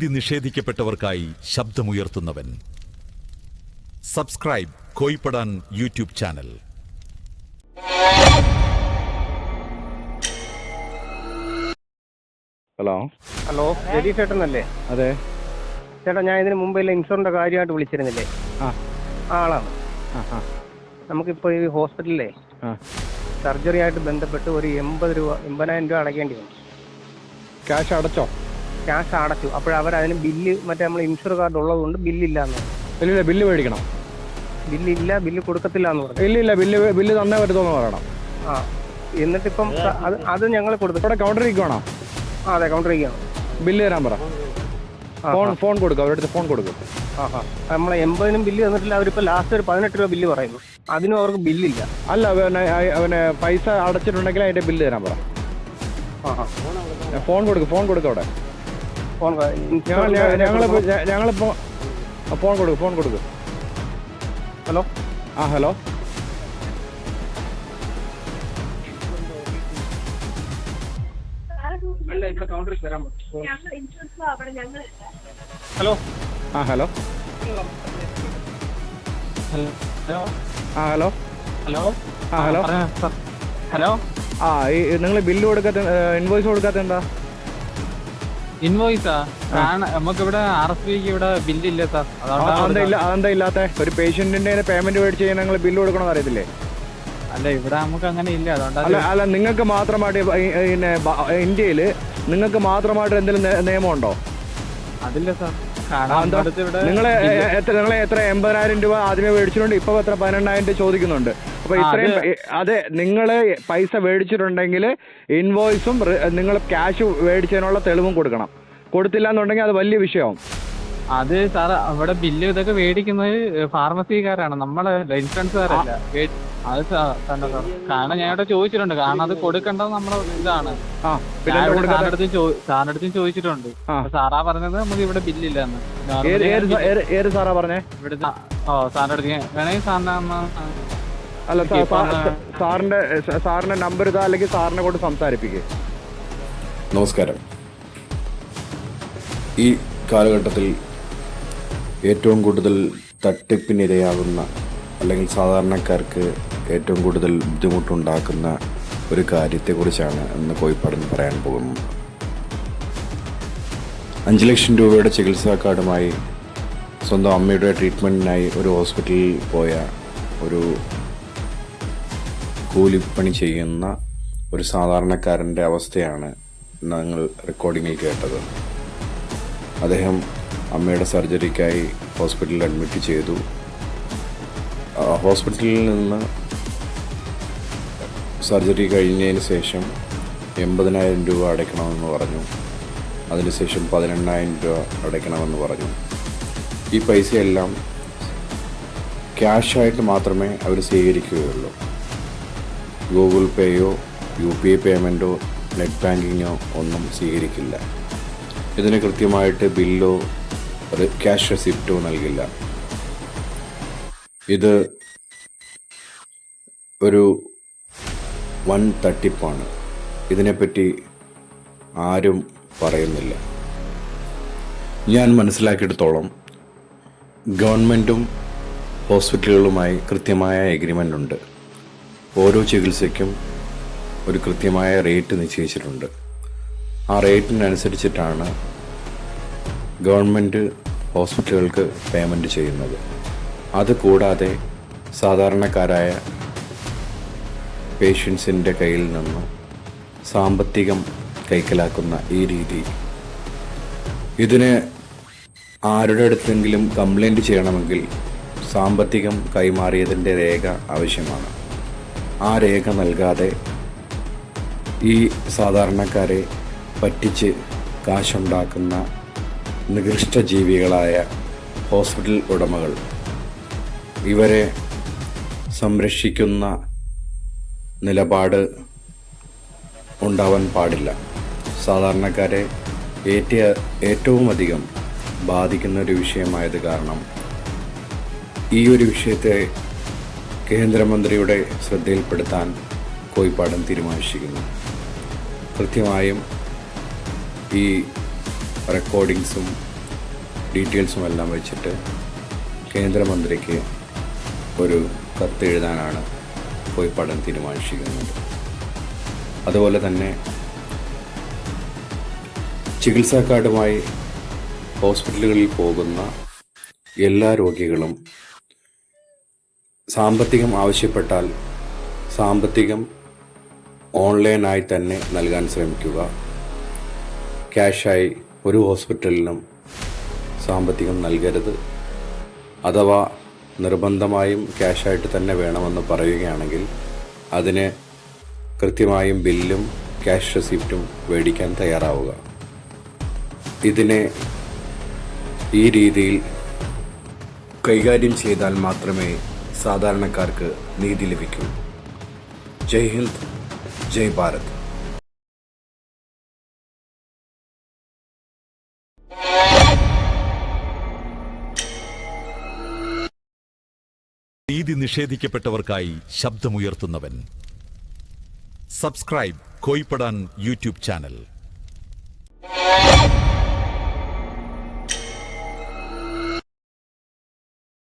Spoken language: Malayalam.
നീതി നിഷേധിക്കപ്പെട്ടവർക്കായി ശബ്ദമുയർത്തുന്നവൻ. Subscribe Koyippadan YouTube channel. Hello. Hello Ratheesh ചേട്ടനല്ലേ? അതെ. ചേട്ടാ ഞാൻ ഇതിന് മുമ്പേ ഇൻഷുറിന്റെ കാര്യമായിട്ട് വിളിച്ചിരുന്നില്ലേ? ആ. ആളാണ്. നമുക്കിപ്പോ നമുക്കിപ്പോൾ ഈ ഹോസ്പിറ്റലിലെ സർജറി ആയിട്ട് ബന്ധപ്പെട്ട് ഒരു എൺപത് രൂപ എൺപതിനായിരം രൂപ അടയ്ക്കേണ്ടി വന്നു. ക്യാഷ് അടച്ചോ? ക്യാഷ് അടച്ചു. അപ്പോഴവർ അതിന് ബില്ല് മറ്റേ നമ്മൾ ഇൻഷുർ കാർഡ് ഉള്ളതുകൊണ്ട് ബില്ലില്ല എന്ന് ഇല്ല ഇല്ല ബില്ല് മേടിക്കണം. ബില്ലില്ല ബില്ല് കൊടുക്കത്തില്ല എന്ന് പറഞ്ഞു. ഇല്ല ഇല്ല ബില്ല് ബില്ല് തന്നേ പറ്റത്തോന്ന് പറയണം. ആ എന്നിട്ടിപ്പം അത് അത് ഞങ്ങൾ കൊടുത്തു. ഇവിടെ കൗണ്ടറിൽ ഇരിക്കുവാണോ ആ അതെ കൗണ്ടർ ചെയ്യാം ബില്ല് തരാൻ പറ. ഫോൺ ഫോൺ കൊടുക്കും അവരുടെ അടുത്ത് ഫോൺ കൊടുക്കും. ആ ആ. നമ്മളെ എൺപതിനും ബില്ല് തന്നിട്ടില്ല അവരിപ്പോൾ ലാസ്റ്റ് ഒരു പതിനെട്ട് രൂപ ബില്ല് പറയുന്നു. അതിനും അവർക്ക് ബില്ലില്ല. അല്ല അവനെ പൈസ അടച്ചിട്ടുണ്ടെങ്കിൽ അതിന്റെ ബില്ല് തരാൻ പറ. ഫോൺ കൊടുക്കും ഫോൺ കൊടുക്കും അവിടെ. ഫോൺ ഞങ്ങൾ ഞങ്ങളിപ്പോ ഞങ്ങളിപ്പോ ഫോൺ കൊടുക്കും ഫോൺ കൊടുക്കും. ഹലോ? ആ ഹലോ? ഹലോ? ആ ഹലോ? ഹലോ? ആ ഹലോ? ഹലോ? ആ ഹലോ? ഹലോ? ആ ഈ നിങ്ങൾ ബില്ല് കൊടുക്കാത്ത ഇൻവോയ്സ് കൊടുക്കാത്ത എന്താ? ഇൻവോയ്സാ. ആണ് നമുക്കിവിടെ ആർ എസ് പിക്ക് ഇവിടെ ബില്ലില്ല സാർ. അതെന്താ ഇല്ല അതെന്താ ഇല്ലാത്ത? ഒരു പേഷ്യന്റിന്റെ പേയ്മെന്റ് മേടിച്ച് കഴിഞ്ഞാൽ നിങ്ങൾ ബില്ല് കൊടുക്കണമെന്ന് അറിയത്തില്ലേ? അല്ല ഇവിടെ നമുക്ക് അങ്ങനെ ഇല്ല. അതുകൊണ്ട് അല്ല നിങ്ങൾക്ക് മാത്രമായിട്ട് പിന്നെ ഇന്ത്യയിൽ നിങ്ങൾക്ക് മാത്രമായിട്ട് എന്തെങ്കിലും നിയമം നിയമമുണ്ടോ? അതില്ല സാർ. Bill- എത്ര നിങ്ങൾ എത്ര എൺപതിനായിരം രൂപ ആദ്യമേ മേടിച്ചിട്ടുണ്ട് ഇപ്പൊ എത്ര പതിനെണ്ണായിരം രൂപ ചോദിക്കുന്നുണ്ട്. അപ്പൊ ഇത്രയും അതെ നിങ്ങൾ പൈസ മേടിച്ചിട്ടുണ്ടെങ്കിൽ ഇൻവോയ്സും നിങ്ങൾ ക്യാഷ് മേടിച്ചതിനുള്ള തെളിവും കൊടുക്കണം. കൊടുത്തില്ല എന്നുണ്ടെങ്കിൽ അത് വലിയ വിഷയമാവും അത് സാർ അവിടെ ബില്ല് ഇതൊക്കെ മേടിക്കുന്നത് ഫാർമസിക്കാരാണ് നമ്മളെ ഇൻഷുറൻസുകാരല്ല അത് തന്നെ സാർ. കാരണം ഞാൻ ഇവിടെ ചോദിച്ചിട്ടുണ്ട്. കാരണം അത് കൊടുക്കേണ്ടത് നമ്മുടെ ഇതാണ്. സാറിന്റെ അടുത്ത് സാറിന്റെ അടുത്തും ചോദിച്ചിട്ടുണ്ട്. സാറാ പറഞ്ഞത് നമുക്ക് ഇവിടെ ബില്ലില്ല എന്ന് ഏത് സാറാ പറഞ്ഞേ? ഇവിടുത്തെ ഓ സാറിന്റെ അടുത്ത് വേണമെങ്കിൽ ഒന്ന് അല്ല സാറിന്റെ സാറിന്റെ നമ്പർ ഇതാ അല്ലെങ്കിൽ സാറിനെ കൊണ്ട് സംസാരിപ്പിക്കേ. നമസ്കാരം. ഈ കാലഘട്ടത്തിൽ ഏറ്റവും കൂടുതൽ തട്ടിപ്പിനിരയാകുന്ന അല്ലെങ്കിൽ സാധാരണക്കാർക്ക് ഏറ്റവും കൂടുതൽ ബുദ്ധിമുട്ടുണ്ടാക്കുന്ന ഒരു കാര്യത്തെക്കുറിച്ചാണ് ഇന്ന് കോഴിപ്പാടെന്ന് പറയാൻ പോകുന്നത്. അഞ്ച് ലക്ഷം രൂപയുടെ ചികിത്സാ കാർഡുമായി സ്വന്തം അമ്മയുടെ ട്രീറ്റ്മെന്റിനായി ഒരു ഹോസ്പിറ്റലിൽ പോയ ഒരു കൂലിപ്പണി ചെയ്യുന്ന ഒരു സാധാരണക്കാരന്റെ അവസ്ഥയാണ് ഞങ്ങൾ റെക്കോർഡിങ്ങിൽ കേട്ടത്. അദ്ദേഹം അമ്മയുടെ സർജറിക്കായി ഹോസ്പിറ്റലിൽ അഡ്മിറ്റ് ചെയ്തു. ഹോസ്പിറ്റലിൽ നിന്ന് സർജറി കഴിഞ്ഞതിന് ശേഷം എൺപതിനായിരം രൂപ അടയ്ക്കണമെന്ന് പറഞ്ഞു. അതിനുശേഷം പതിനെണ്ണായിരം രൂപ അടയ്ക്കണമെന്ന് പറഞ്ഞു. ഈ പൈസയെല്ലാം ക്യാഷായിട്ട് മാത്രമേ അവർ സ്വീകരിക്കുകയുള്ളൂ. ഗൂഗിൾ പേയോ യു പി ഐ പേയ്മെന്റോ നെറ്റ് ബാങ്കിങ്ങോ ഒന്നും സ്വീകരിക്കില്ല. ഇതിന് കൃത്യമായിട്ട് ബില്ലോ ക്യാഷ് റെസിപ്റ്റോ നൽകില്ല. ഇത് ഒരു വൻ തട്ടിപ്പാണ്. ഇതിനെപ്പറ്റി ആരും പറയുന്നില്ല. ഞാൻ മനസ്സിലാക്കിയെടുത്തോളം ഗവൺമെന്റും ഹോസ്പിറ്റലുകളുമായി കൃത്യമായ എഗ്രിമെന്റ് ഉണ്ട് ഓരോ ചികിത്സയ്ക്കും ഒരു കൃത്യമായ റേറ്റ് നിശ്ചയിച്ചിട്ടുണ്ട്. ആ റേറ്റിനനുസരിച്ചിട്ടാണ് ഗവൺമെന്റ് ഹോസ്പിറ്റലുകൾക്ക് പേയ്മെന്റ് ചെയ്യുന്നത്. അത് കൂടാതെ സാധാരണക്കാരായ പേഷ്യൻസിന്റെ കയ്യിൽ നിന്ന് സാമ്പത്തികം കൈക്കലാക്കുന്ന ഈ രീതി. ഇതിന് ആരുടെ അടുത്തെങ്കിലും കംപ്ലൈന്റ് ചെയ്യണമെങ്കിൽ സാമ്പത്തികം കൈമാറിയതിന്റെ രേഖ ആവശ്യമാണ്. ആ രേഖ നൽകാതെ ഈ സാധാരണക്കാരെ പറ്റിച്ച് കാശുണ്ടാക്കുന്ന നികൃഷ്ട ജീവികളായ ഹോസ്പിറ്റൽ ഉടമകൾ ഇവരെ സംരക്ഷിക്കുന്ന നിലപാട് ഉണ്ടാവാൻ പാടില്ല. സാധാരണക്കാരെ ഏറ്റ ഏറ്റവും അധികം ബാധിക്കുന്ന ഒരു വിഷയമായത് കാരണം ഈ ഒരു വിഷയത്തെ കേന്ദ്രമന്ത്രിയുടെ ശ്രദ്ധയിൽപ്പെടുത്താൻ കോയിപ്പാടം തീരുമാനിച്ചിരിക്കുന്നു. കൃത്യമായും ഈ റെക്കോർഡിങ്സും ഡീറ്റെയിൽസും എല്ലാം വെച്ചിട്ട് കേന്ദ്രമന്ത്രിക്ക് ഒരു കത്തെഴുതാനാണ് പോയി പഠനം തീരുമാനിച്ചിരിക്കുന്നത്. അതുപോലെ തന്നെ ചികിത്സാ കാർഡുമായി ഹോസ്പിറ്റലുകളിൽ പോകുന്ന എല്ലാ രോഗികളും സാമ്പത്തികം ആവശ്യപ്പെട്ടാൽ സാമ്പത്തികം ഓൺലൈനായി തന്നെ നൽകാൻ ശ്രമിക്കുക. ക്യാഷായി ഒരു ഹോസ്പിറ്റലിനും സാമ്പത്തികം നൽകരുത്. അഥവാ നിർബന്ധമായും ക്യാഷായിട്ട് തന്നെ വേണമെന്ന് പറയുകയാണെങ്കിൽ അതിന് കൃത്യമായും ബില്ലും ക്യാഷ് റെസിപ്റ്റും മേടിക്കാൻ തയ്യാറാവുക. ഇതിനെ ഈ രീതിയിൽ കൈകാര്യം ചെയ്താൽ മാത്രമേ സാധാരണക്കാർക്ക് നീതി ലഭിക്കൂ. ജയ് ഹിന്ദ് ജയ് ഭാരത്. നീതി നിഷേധിക്കപ്പെട്ടവർക്കായി ശബ്ദമുയർത്തുന്നവൻ. Subscribe Koyippadan YouTube channel.